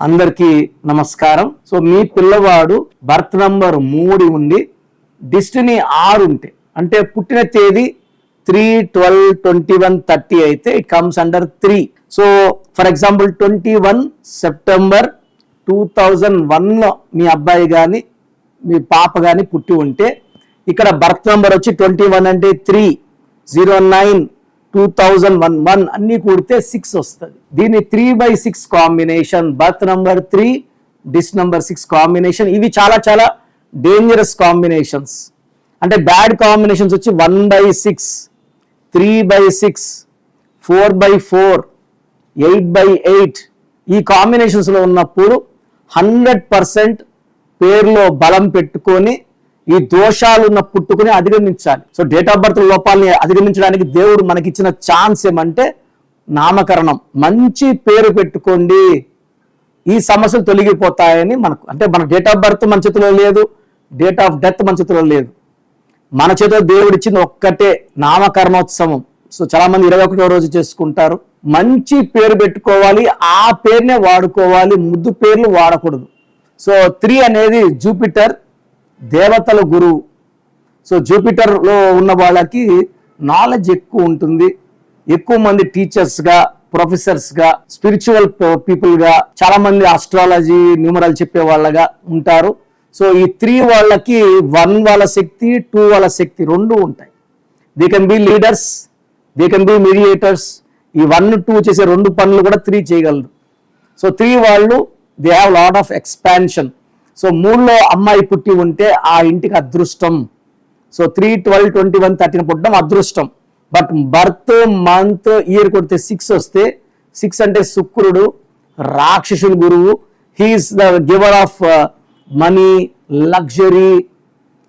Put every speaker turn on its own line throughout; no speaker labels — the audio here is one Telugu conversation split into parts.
అందరికీ నమస్కారం. సో మీ పిల్లవాడు బర్త్ నంబర్ మూడు ఉండి డిస్టినీ ఆరు ఉంటే అంటే పుట్టిన తేదీ three twelve twenty one thirty అయితే it comes under three. So for example twenty one September two thousand వన్లో మీ అబ్బాయి కానీ మీ పాప కానీ పుట్టి ఉంటే ఇక్కడ బర్త్ నంబర్ వచ్చి ట్వంటీ వన్ అంటే three zero nine two thousand one one అన్ని కూడితే సిక్స్ వస్తుంది. దీన్ని three by six combination birth number three this number six combination ఇవి చాలా చాలా డేంజరస్ కాంబినేషన్స్ అంటే బ్యాడ్ కాంబినేషన్స్ వచ్చి one by six three by six four by four eight by eight ఈ కాంబినేషన్స్లో ఉన్నప్పుడు హండ్రెడ్ పర్సెంట్ పేరులో బలం పెట్టుకొని ఈ దోషాలున్న పుట్టుకుని అధిగమించాలి. సో డేట్ ఆఫ్ బర్త్ లోపాలని అధిగమించడానికి దేవుడు మనకిచ్చిన ఛాన్స్ ఏమంటే నామకరణం. మంచి పేరు పెట్టుకోండి. ఈ సమస్యలు తొలగిపోతాయని మనకు అంటే మన డేట్ ఆఫ్ బర్త్ మన చేతిలో లేదు డేట్ ఆఫ్ డెత్ మన చేతిలో లేదు. మన చేతిలో దేవుడు ఇచ్చింది ఒక్కటే నామకరణోత్సవం. సో చాలా మంది ఇరవై ఒకటో రోజు చేసుకుంటారు. మంచి పేరు పెట్టుకోవాలి ఆ పేరునే వాడుకోవాలి ముద్దు పేర్లు వాడకూడదు. సో త్రీ అనేది జూపిటర్ దేవతల గురువు సో జూపిటర్లో ఉన్న వాళ్ళకి నాలెడ్జ్ ఎక్కువ ఉంటుంది. ఎక్కువ మంది టీచర్స్గా ప్రొఫెసర్స్గా స్పిరిచువల్ పీపుల్గా చాలా మంది ఆస్ట్రాలజీ న్యూమరల్ చెప్పే వాళ్ళగా ఉంటారు. సో ఈ త్రీ వాళ్ళకి వన్ వాళ్ళ శక్తి టూ వాళ్ళ శక్తి రెండు ఉంటాయి. They can be leaders they can be mediators ఈ వన్ టూ చేసే రెండు పనులు కూడా త్రీ చేయగలరు. సో త్రీ వాళ్ళు they have lot of expansion so మూడులో అమ్మాయి పుట్టి ఉంటే ఆ ఇంటికి అదృష్టం. So three twelve twenty one thirteen పుట్టడం అదృష్టం. బట్ బర్త్ మంత్ ఇయర్ కొడితే సిక్స్ వస్తే సిక్స్ అంటే శుక్రుడు రాక్షసుల గురువు. He is the giver of money luxury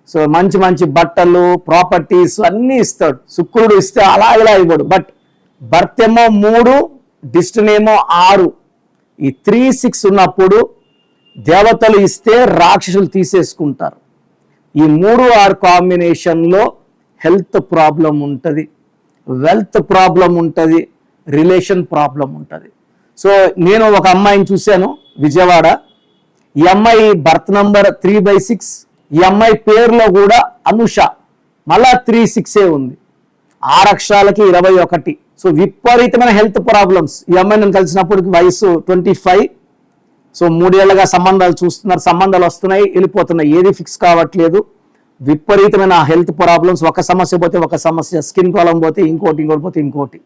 so మంచి మంచి బట్టలు ప్రాపర్టీస్ అన్నీ ఇస్తాడు. శుక్రుడు ఇస్తే అలా ఇలా ఇవ్వడు. బట్ బర్త్ ఏమో మూడు డిస్టన్ ఏమో ఆరు. ఈ త్రీ సిక్స్ ఉన్నప్పుడు దేవతలు ఇస్తే రాక్షసులు తీసేసుకుంటారు. ఈ మూడు ఆరు కాంబినేషన్లో హెల్త్ ప్రాబ్లం ఉంటుంది. వెల్త్ ప్రాబ్లం ఉంటుంది. రిలేషన్ ప్రాబ్లం ఉంటుంది. సో నేను ఒక అమ్మాయిని చూశాను విజయవాడ. ఈ అమ్మాయి birth number three by six ఈ అమ్మాయి పేరులో కూడా అనుష. మళ్ళా త్రీ సిక్సే ఉంది. ఆరు అక్షరాలకి ఇరవై ఒకటి. సో విపరీతమైన హెల్త్ ప్రాబ్లమ్స్ ఈ అమ్మాయి నేను కలిసినప్పుడు వయసు ట్వంటీ ఫైవ్ సో మూడేళ్ళుగా సంబంధాలు చూస్తున్నారు సంబంధాలు వస్తున్నాయి వెళ్ళిపోతున్నాయి. ఏది ఫిక్స్ కావట్లేదు. విపరీతమైన హెల్త్ ప్రాబ్లమ్స్ ఒక సమస్య పోతే ఒక సమస్య స్కిన్ ప్రాబ్లం పోతే ఇంకోటి ఇంకోటి పోతే ఇంకోటి.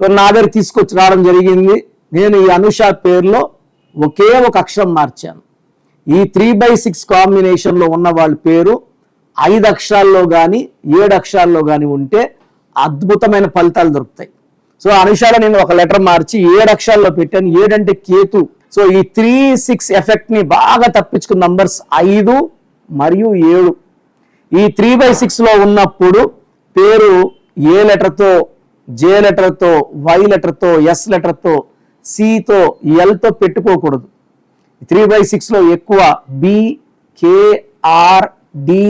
సో నా దగ్గర తీసుకొచ్చి రావడం జరిగింది. నేను ఈ అనుష పేరులో ఒకే ఒక అక్షరం మార్చాను. ఈ త్రీ బై సిక్స్ కాంబినేషన్లో ఉన్న వాళ్ళ పేరు ఐదు అక్షరాల్లో కానీ ఏడు అక్షరాల్లో కానీ ఉంటే అద్భుతమైన ఫలితాలు దొరుకుతాయి. సో అనుషాలో నేను ఒక లెటర్ మార్చి ఏడు అక్షరాల్లో పెట్టాను. ఏడంటే కేతు. సో ఈ త్రీ సిక్స్ ఎఫెక్ట్ని బాగా తప్పించుకున్న నంబర్స్ ఐదు మరియు ఏడు. ఈ త్రీ బై సిక్స్లో ఉన్నప్పుడు పేరు ఏ లెటర్తో జే లెటర్తో వై లెటర్తో ఎస్ లెటర్తో సితో ఎల్తో పెట్టుకోకూడదు. త్రీ బై సిక్స్లో ఎక్కువ B K R D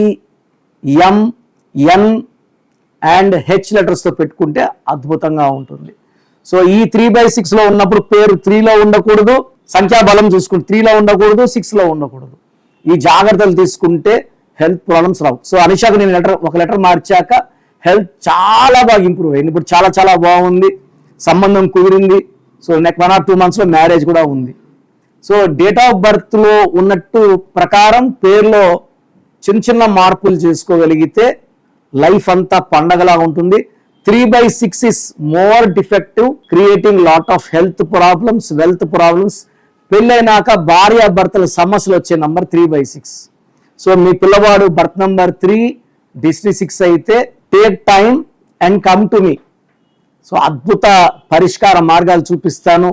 M N and H లెటర్స్తో పెట్టుకుంటే అద్భుతంగా ఉంటుంది. సో ఈ త్రీ బై సిక్స్లో ఉన్నప్పుడు పేరు త్రీలో ఉండకూడదు. సంఖ్యాబలం చూసుకుంటే త్రీలో ఉండకూడదు సిక్స్లో ఉండకూడదు. ఈ జాగ్రత్తలు తీసుకుంటే హెల్త్ ప్రాబ్లమ్స్ రావు. సో అనిషాకు నేను లెటర్ ఒక లెటర్ మార్చాక హెల్త్ చాలా బాగా ఇంప్రూవ్ అయింది. ఇప్పుడు చాలా చాలా బాగుంది. సంబంధం కుదిరింది. So next one or two మంత్స్లో మ్యారేజ్ కూడా ఉంది. సో డేట్ ఆఫ్ బర్త్లో ఉన్నట్టు ప్రకారం పేరులో చిన్న చిన్న మార్పులు చేసుకోగలిగితే లైఫ్ అంతా పండగలా ఉంటుంది. Three by six is more defective creating lot of health problems wealth problems పెళ్ళైనాక భార్య భర్తల సమస్యలు వచ్చే number three by six so మీ పిల్లవాడు బర్త్ నంబర్ త్రీ డిస్ట్రీ సిక్స్ అయితే take time and come to me so అద్భుత పరిష్కార మార్గాలు చూపిస్తాను.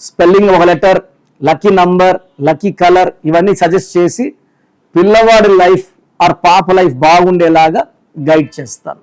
స్పెల్లింగ్ ఒక letter lucky number lucky colour ఇవన్నీ సజెస్ట్ చేసి పిల్లవాడి లైఫ్ ఆర్ పాప లైఫ్ బాగుండేలాగా గైడ్ చేస్తాను.